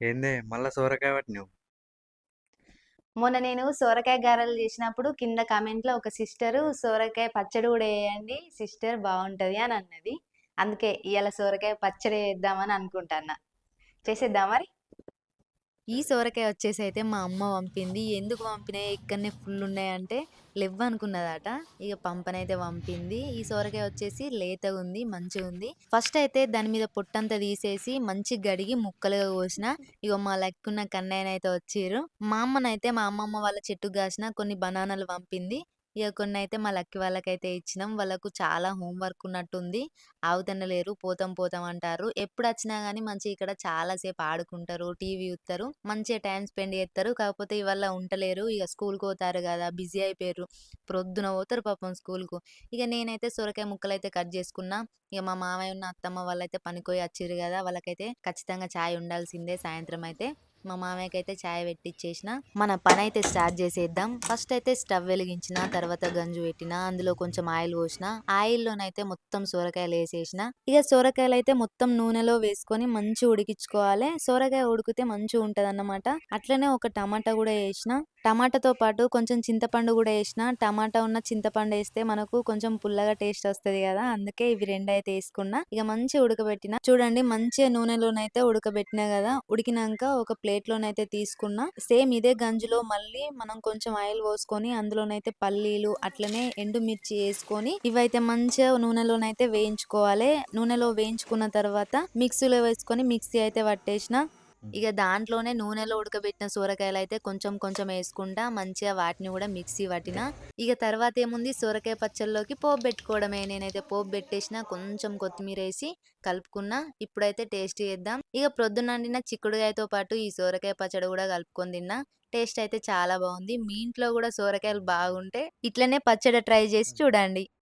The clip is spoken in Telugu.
ఏందే మళ్ళా సోరకాయ పట్టినావు? మొన్న నేను సోరకాయ గారెలు చేసినప్పుడు కింద కామెంట్లో ఒక సిస్టరు సోరకాయ పచ్చడి కూడా వేయండి సిస్టర్ బాగుంటది అని అన్నది. అందుకే ఇవాళ సోరకాయ పచ్చడి వేద్దామని అనుకుంటాన్నా. చేసేద్దాం మరి? ఈ సోరకాయ వచ్చేసి అయితే మా అమ్మ పంపింది. ఎందుకు పంపినాయి ఇక్కడనే ఫుల్ ఉన్నాయంటే లెవ్ అనుకున్నదట. ఇక పంపనైతే పంపింది. ఈ సోరకాయ వచ్చేసి లేతగా ఉంది మంచిగా ఉంది. ఫస్ట్ అయితే దాని మీద పొట్టంతా తీసేసి మంచి గడిగి ముక్కలుగా కోసిన. ఇక మా లెక్కున్న కన్నయ్యనైతే వచ్చిర్రు. మా అమ్మనైతే మా అమ్మమ్మ వాళ్ళ చెట్టు కాసిన కొన్ని బనానాలు పంపింది. ఇక కొన్ని అయితే మా లక్కి వాళ్ళకైతే ఇచ్చినాం. వాళ్ళకు చాలా హోంవర్క్ ఉన్నట్టుంది ఆవుతనలేరు పోతాం పోతాం అంటారు. ఎప్పుడు వచ్చినా గానీ మంచిగా ఇక్కడ చాలా సేపు ఆడుకుంటారు టీవీ చూస్తారు మంచిగా టైం స్పెండ్ చేస్తారు కాకపోతే ఇవాళ ఉంటలేరు. ఇక స్కూల్కి పోతారు కదా బిజీ అయిపోయారు ప్రొద్దున పోతారు పాపం స్కూల్కు. ఇక నేనైతే సొరకాయ ముక్కలు అయితే కట్ చేసుకున్నా. ఇక మా మామయ్య ఉన్న అత్తమ్మ వాళ్ళైతే పనికోయి వచ్చిర్రు కదా వాళ్ళకైతే ఖచ్చితంగా చాయ్ ఉండాల్సిందే సాయంత్రం అయితే. మా మామయ్యకి అయితే ఛాయ్ పెట్టిచ్చేసిన. మన పని అయితే స్టార్ట్ చేసేద్దాం. ఫస్ట్ అయితే స్టవ్ వెలిగించిన తర్వాత గంజు పెట్టిన అందులో కొంచెం ఆయిల్ పోసిన. ఆయిల్లోనైతే మొత్తం సొరకాయలు వేసేసిన ఇక సొరకాయలు అయితే మొత్తం నూనెలో వేసుకొని మంచి ఉడికించుకోవాలి. సొరకాయ ఉడికితే మంచిగా ఉంటది అన్నమాట అట్లనే ఒక టమాటా కూడా వేసిన. టమాటాతో పాటు కొంచెం చింతపండు కూడా వేసిన. టమాటా ఉన్న చింతపండు వేస్తే మనకు కొంచెం పుల్లగా టేస్ట్ వస్తుంది కదా. అందుకే ఇవి రెండు అయితే వేసుకున్నా. ఇక మంచిగా ఉడకబెట్టిన. చూడండి మంచిగా నూనెలోనైతే ఉడకబెట్టినా కదా. ఉడికినాక ఒక ప్లేట్ లోనైతే తీసుకున్నా. సేమ్ ఇదే గంజిలో మళ్ళీ మనం కొంచెం ఆయిల్ పోసుకొని అందులోనైతే పల్లీలు అట్లనే ఎండుమిర్చి వేసుకొని ఇవైతే మంచిగా నూనెలోనైతే వేయించుకోవాలి. నూనెలో వేయించుకున్న తర్వాత మిక్సీలో వేసుకొని మిక్సీ అయితే పట్టేసిన ఇక దాంట్లోనే నూనెలో ఉడకబెట్టిన సొరకాయలు అయితే కొంచెం కొంచెం వేసుకుంటా మంచిగా వాటిని కూడా మిక్సీ పట్టిన. ఇక తర్వాత ఏముంది? సొరకాయ పచ్చళ్ళలోకి పోపు పెట్టుకోవడమే. నేనైతే పోపు పెట్టేసిన కొంచెం కొత్తిమీర వేసి కలుపుకున్నా. ఇప్పుడైతే టేస్ట్ చేద్దాం. ఇక ప్రొద్దునండిన చిక్కుడుకాయతో పాటు ఈ సొరకాయ పచ్చడి కూడా కలుపుకొని తిన్నా. టేస్ట్ అయితే చాలా బాగుంది. మీ ఇంట్లో కూడా సొరకాయలు బాగుంటే ఇట్లనే పచ్చడి ట్రై చేసి చూడండి.